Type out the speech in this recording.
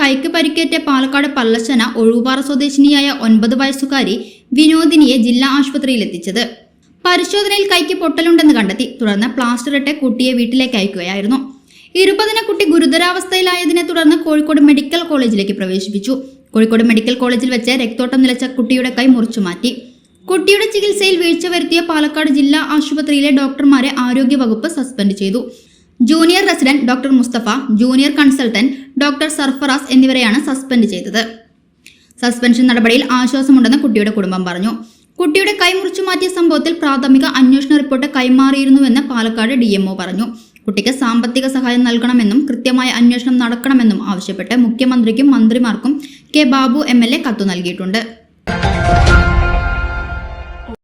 കൈക്ക് പരിക്കേറ്റ പാലക്കാട് പള്ളശ്ശന ഒഴുപാറ സ്വദേശിനിയായ ഒൻപത് വയസ്സുകാരി വിനോദിനിയെ ജില്ലാ ആശുപത്രിയിൽ എത്തിച്ചത്. പരിശോധനയിൽ കൈക്ക് പൊട്ടലുണ്ടെന്ന് കണ്ടെത്തി. തുടർന്ന് പ്ലാസ്റ്റർ ഇട്ട് കുട്ടിയെ വീട്ടിലേക്ക് അയക്കുകയായിരുന്നു. ഇരുപതിന കുട്ടി ഗുരുതരാവസ്ഥയിലായതിനെ തുടർന്ന് കോഴിക്കോട് മെഡിക്കൽ കോളേജിലേക്ക് പ്രവേശിപ്പിച്ചു. കോഴിക്കോട് മെഡിക്കൽ കോളേജിൽ വെച്ച് രക്തോട്ടം നിലച്ച കുട്ടിയുടെ കൈ മുറിച്ചു മാറ്റി. കുട്ടിയുടെ ചികിത്സയിൽ വീഴ്ച വരുത്തിയ പാലക്കാട് ജില്ലാ ആശുപത്രിയിലെ ഡോക്ടർമാരെ ആരോഗ്യവകുപ്പ് സസ്പെൻഡ് ചെയ്തു. Junior resident doctor Mustafa junior consultant doctor Sarfaraz എന്നിവരെയാണ് സസ്പെൻഡ് ചെയ്തത്. സസ്പെൻഷൻ നടപടിയിൽ ആശ്വാസമുണ്ടെന്ന് കുട്ടിയുടെ കുടുംബം പറഞ്ഞു. കുട്ടിയുടെ കൈമുറിച്ചു മാറ്റിയ സംഭവത്തിൽ പ്രാഥമിക അന്വേഷണ റിപ്പോർട്ട് കൈമാറിയിരുന്നുവെന്ന് പാലക്കാട് ഡിഎംഒ പറഞ്ഞു. കുട്ടിക്ക് സാമ്പത്തിക സഹായം നൽകണമെന്നും കൃത്യമായ അന്വേഷണം നടക്കണമെന്നും ആവശ്യപ്പെട്ട് മുഖ്യമന്ത്രിക്കും മന്ത്രിമാർക്കും K Babu M L A കത്തു നൽകിയിട്ടുണ്ട്.